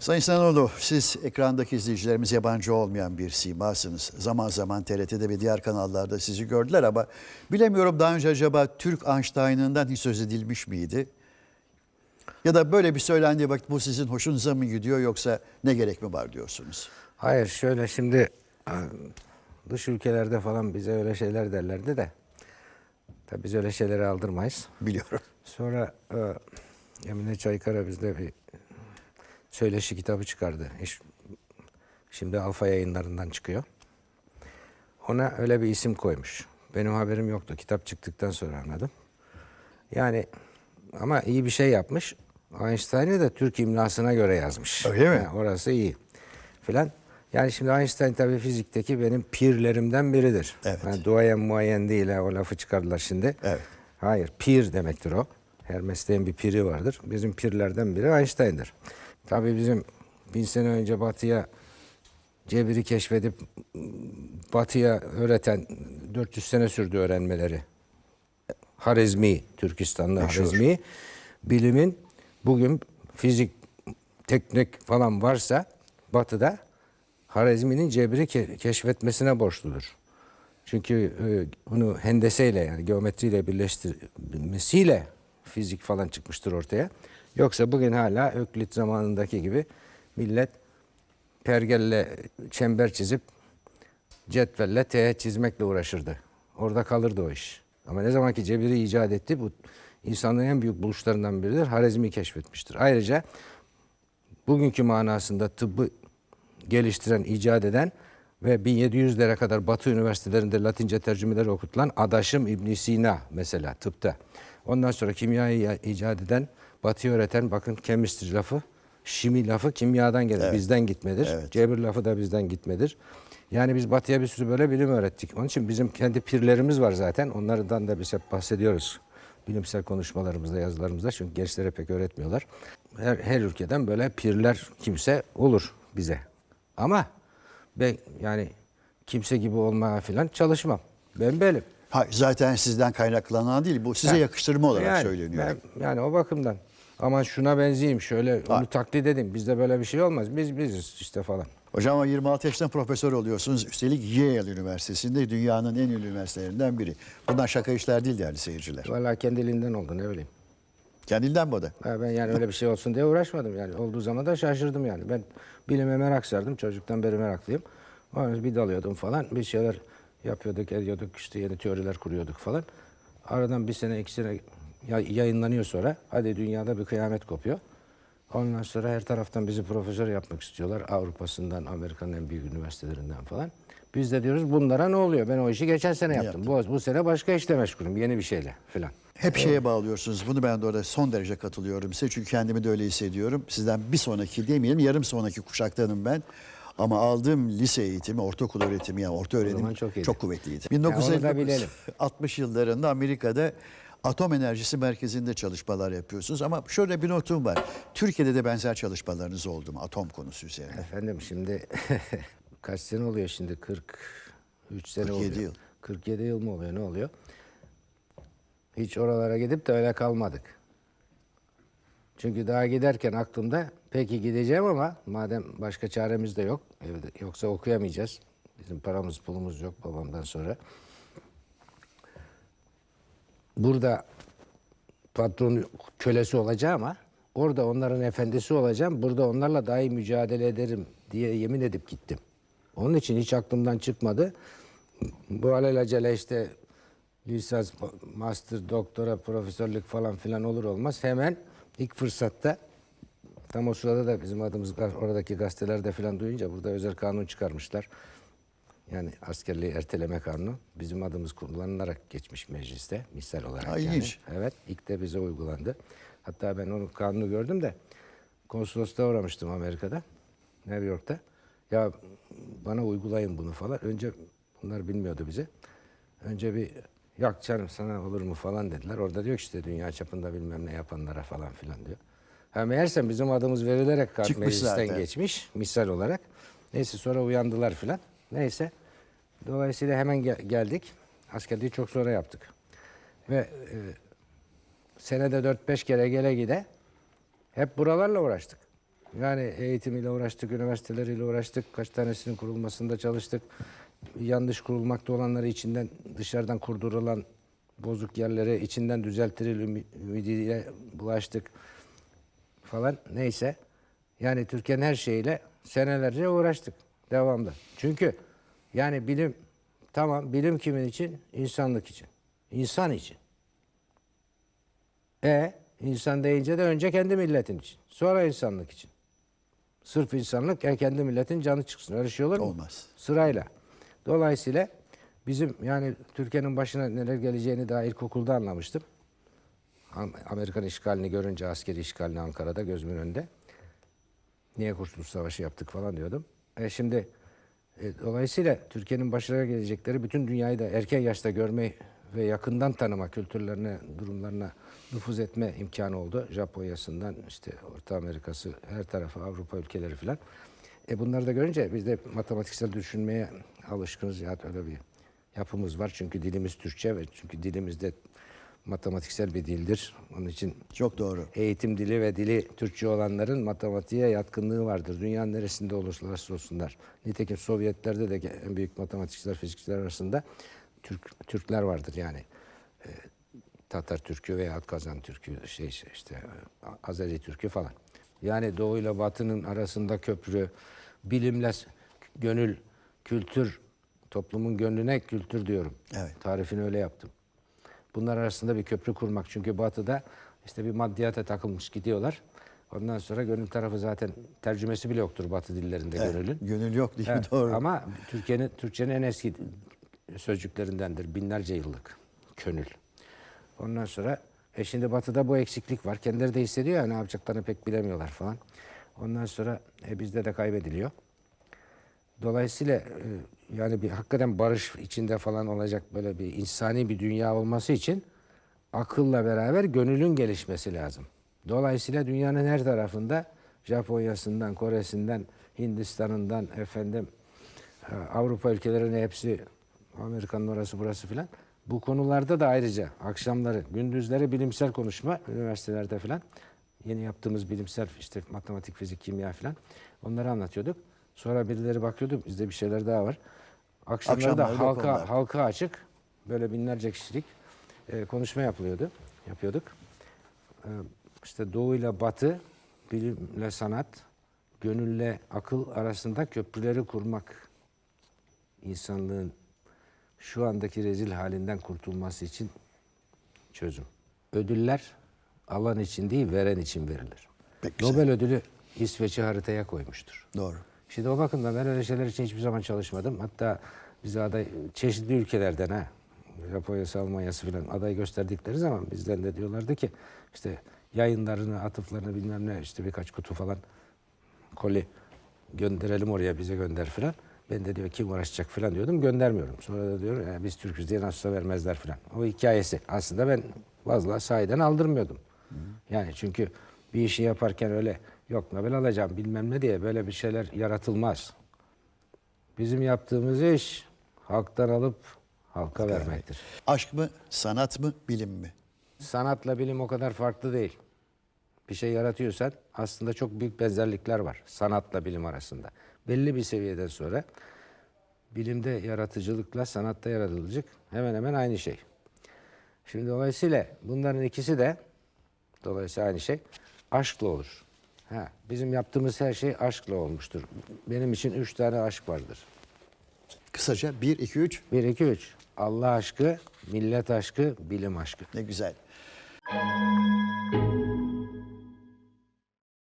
Sayın Sanoğlu, siz ekrandaki izleyicilerimiz yabancı olmayan bir simasınız. Zaman zaman TRT'de ve diğer kanallarda sizi gördüler ama bilemiyorum daha önce acaba Türk Einstein'ından hiç söz edilmiş miydi? Ya da böyle bir söylendiği vakit bu sizin hoşunuza mı gidiyor yoksa ne gerek mi var diyorsunuz? Hayır şöyle şimdi e, dış ülkelerde falan bize öyle şeyler derlerdi de tabii biz öyle şeyleri aldırmayız. Biliyorum. Sonra e, Emine Çaykara bizde bir söyleşi kitabı çıkardı. Şimdi Alfa yayınlarından çıkıyor. Ona öyle bir isim koymuş. Benim haberim yoktu. Kitap çıktıktan sonra anladım. Yani ama iyi bir şey yapmış. Einstein'ı da Türk imlasına göre yazmış. Öyle mi? Ha, orası iyi. Filan. Yani şimdi Einstein tabii fizikteki benim pirlerimden biridir. Evet. Yani duayen muayen değil ha, o lafı çıkardılar şimdi. Evet. Hayır, pir demektir o. Her mesleğin bir piri vardır. Bizim pirlerden biri Einstein'dır. Tabii bizim bin sene önce batıya cebiri keşfedip batıya öğreten 400 sene sürdü öğrenmeleri. Harizmi, Türkistanlı Meşhur. Harizmi. Bilimin bugün fizik, teknik falan varsa batıda Harizmi'nin cebri ke- keşfetmesine borçludur. Çünkü e, bunu hendeseyle yani geometriyle birleştirmesiyle fizik falan çıkmıştır ortaya. Yoksa bugün hala Öklit zamanındaki gibi millet pergelle çember çizip cetvelle teğet çizmekle uğraşırdı. Orada kalırdı o iş. Ama ne zaman ki cebiri icat etti bu insanlığın en büyük buluşlarından biridir. Harizmi keşfetmiştir. Ayrıca bugünkü manasında tıbbı geliştiren, icat eden ve 1700'lere kadar Batı üniversitelerinde Latince tercümeleri okutulan Adaşım İbn Sina mesela tıpta. Ondan sonra kimyayı ya- icat eden, Batı'yı öğreten bakın chemistry lafı, şimi lafı kimyadan gelir. Bizden gitmedir. Evet. Cebir lafı da bizden gitmedir. Yani biz Batı'ya bir sürü böyle bilim öğrettik. Onun için bizim kendi pirlerimiz var zaten. Onlardan da biz hep bahsediyoruz. Bilimsel konuşmalarımızda, yazılarımızda. Çünkü gençlere pek öğretmiyorlar. Her, her ülkeden böyle pirler kimse olur bize. Ama ben yani kimse gibi olmaya falan çalışmam. Ben benim. Ha, zaten sizden kaynaklanan değil bu size Ha. yakıştırma olarak yani, söyleniyor. ben- yani o bakımdan. Aman şuna benzeyeyim, şöyle onu taklit edeyim. Bizde böyle bir şey olmaz. Biz biziz işte falan. Hocam ama 26 yaşında profesör oluyorsunuz. Üstelik Yale Üniversitesi'nde dünyanın en ünlü üniversitelerinden biri. Bundan şaka işler değil yani seyirciler. Valla kendiliğinden oldu ne bileyim. Kendinden mi o da? Ha, ben yani öyle bir şey olsun diye uğraşmadım yani. Olduğu zaman da şaşırdım yani. Ben bilime merak sardım. Çocuktan beri meraklıyım. Sonra bir dalıyordum falan. Bir şeyler yapıyorduk, ediyorduk. işte yeni teoriler kuruyorduk falan. Aradan bir sene, iki sene yayınlanıyor sonra. Hadi dünyada bir kıyamet kopuyor. Ondan sonra her taraftan bizi profesör yapmak istiyorlar. Avrupa'sından, Amerika'nın en büyük üniversitelerinden falan. Biz de diyoruz bunlara ne oluyor? Ben o işi geçen sene yaptım. Bu, bu sene başka işle meşgulüm. Yeni bir şeyle falan. Hep şeye bağlıyorsunuz. Bunu ben de orada son derece katılıyorum size. Çünkü kendimi de öyle hissediyorum. Sizden bir sonraki demeyelim yarım sonraki kuşaktanım ben. Ama aldığım lise eğitimi, ortaokul öğretimi yani orta öğrenim çok, çok iyiydi. kuvvetliydi. da bilelim. 1960 yıllarında Amerika'da atom enerjisi merkezinde çalışmalar yapıyorsunuz. Ama şöyle bir notum var. Türkiye'de de benzer çalışmalarınız oldu mu atom konusu üzerine? Efendim şimdi kaç sene oluyor şimdi? 43 sene 47 oluyor. yıl. 47 yıl mı oluyor? Ne oluyor? Hiç oralara gidip de öyle kalmadık. Çünkü daha giderken aklımda peki gideceğim ama madem başka çaremiz de yok. Evde, yoksa okuyamayacağız. Bizim paramız pulumuz yok babamdan sonra. Burada patron kölesi olacağım ama orada onların efendisi olacağım. Burada onlarla daha iyi mücadele ederim diye yemin edip gittim. Onun için hiç aklımdan çıkmadı. Bu alelacele işte lisans, master, doktora, profesörlük falan filan olur olmaz hemen ilk fırsatta tam o sırada da bizim adımız oradaki gazetelerde filan duyunca burada özel kanun çıkarmışlar. Yani askerliği erteleme kanunu bizim adımız kullanılarak geçmiş mecliste misal olarak. Ha, yani. ilginç. Evet ilk de bize uygulandı. Hatta ben onun kanunu gördüm de konsolosluğa uğramıştım Amerika'da. New York'ta. Ya bana uygulayın bunu falan. Önce bunlar bilmiyordu bizi. Önce bir yok canım sana olur mu falan dediler. Orada diyor ki işte dünya çapında bilmem ne yapanlara falan filan diyor. Ha meğersem bizim adımız verilerek Çıkmış meclisten zaten. geçmiş misal olarak. Neyse sonra uyandılar filan. Neyse. Dolayısıyla hemen gel- geldik. Askerliği çok sonra yaptık. Ve e, senede 4-5 kere gele gide hep buralarla uğraştık. Yani eğitimiyle uğraştık, üniversiteleriyle uğraştık. Kaç tanesinin kurulmasında çalıştık. Yanlış kurulmakta olanları içinden dışarıdan kurdurulan bozuk yerleri içinden düzeltilir ümi- ümidiyle bulaştık falan neyse. Yani Türkiye'nin her şeyiyle senelerce uğraştık devamlı. Çünkü yani bilim tamam bilim kimin için? İnsanlık için. İnsan için. E insan deyince de önce kendi milletin için. Sonra insanlık için. Sırf insanlık e, kendi milletin canı çıksın. Öyle şey olur mu? Olmaz. Sırayla. Dolayısıyla bizim yani Türkiye'nin başına neler geleceğini daha ilkokulda anlamıştım. Am- Amerikan işgalini görünce askeri işgalini Ankara'da gözümün önünde. Niye Kurtuluş Savaşı yaptık falan diyordum. E şimdi dolayısıyla Türkiye'nin başına gelecekleri bütün dünyayı da erken yaşta görme ve yakından tanıma, kültürlerine, durumlarına nüfuz etme imkanı oldu. Japonya'sından işte Orta Amerika'sı, her tarafı Avrupa ülkeleri filan. E bunları da görünce biz de matematiksel düşünmeye alışkınız. Ya öyle bir yapımız var. Çünkü dilimiz Türkçe ve çünkü dilimizde matematiksel bir dildir. Onun için Çok doğru. eğitim dili ve dili Türkçe olanların matematiğe yatkınlığı vardır. Dünyanın neresinde olurlarsa olsunlar. Nitekim Sovyetlerde de en büyük matematikçiler, fizikçiler arasında Türk Türkler vardır yani. Ee, Tatar Türkü veya Kazan Türkü, şey işte e, Azeri Türkü falan. Yani Doğu ile Batı'nın arasında köprü, bilimle gönül, kültür, toplumun gönlüne kültür diyorum. Evet. Tarifini öyle yaptım. Bunlar arasında bir köprü kurmak. Çünkü batıda işte bir maddiyata takılmış gidiyorlar. Ondan sonra gönül tarafı zaten tercümesi bile yoktur batı dillerinde Evet, gönülün. Gönül yok değil mi? Evet, Doğru. Ama Türkiye'nin Türkçenin en eski sözcüklerindendir. Binlerce yıllık könül. Ondan sonra e şimdi batıda bu eksiklik var. Kendileri de hissediyor ya ne yapacaklarını pek bilemiyorlar falan. Ondan sonra e, bizde de kaybediliyor. Dolayısıyla e, yani bir hakikaten barış içinde falan olacak böyle bir insani bir dünya olması için akılla beraber gönülün gelişmesi lazım. Dolayısıyla dünyanın her tarafında Japonya'sından, Kore'sinden, Hindistan'ından efendim e, Avrupa ülkelerinin hepsi Amerika'nın orası burası filan bu konularda da ayrıca akşamları, gündüzleri bilimsel konuşma üniversitelerde filan yeni yaptığımız bilimsel işte matematik, fizik, kimya filan onları anlatıyorduk. Sonra birileri bakıyordu bizde bir şeyler daha var. Akşamları da halka konular. halka açık böyle binlerce kişilik e, konuşma yapılıyordu. Yapıyorduk. E, işte Doğu ile Batı, bilimle sanat, gönülle akıl arasında köprüleri kurmak insanlığın şu andaki rezil halinden kurtulması için çözüm. Ödüller alan için değil, veren için verilir. Pek güzel. Nobel ödülü İsveç'i haritaya koymuştur. Doğru. Şimdi o bakımdan ben öyle şeyler için hiçbir zaman çalışmadım. Hatta bize aday çeşitli ülkelerden ha Japonya'sı, Almanya'sı falan aday gösterdikleri zaman bizden de diyorlardı ki işte yayınlarını, atıflarını bilmem ne işte birkaç kutu falan koli gönderelim oraya bize gönder falan. Ben de diyor kim uğraşacak falan diyordum göndermiyorum. Sonra da diyor "Ya biz Türk'üz diye nasılsa vermezler falan. O hikayesi. Aslında ben fazla sahiden aldırmıyordum. Yani çünkü bir işi yaparken öyle yok Nobel alacağım bilmem ne diye böyle bir şeyler yaratılmaz. Bizim yaptığımız iş halktan alıp halka vermektir. Aşk mı, sanat mı, bilim mi? Sanatla bilim o kadar farklı değil. Bir şey yaratıyorsan aslında çok büyük benzerlikler var sanatla bilim arasında. Belli bir seviyeden sonra bilimde yaratıcılıkla sanatta yaratıcılık hemen hemen aynı şey. Şimdi dolayısıyla bunların ikisi de dolayısıyla aynı şey aşkla olur. Ha, bizim yaptığımız her şey aşkla olmuştur. Benim için üç tane aşk vardır. Kısaca 1, 2, 3 Bir, iki, üç. Allah aşkı, millet aşkı, bilim aşkı. ne güzel.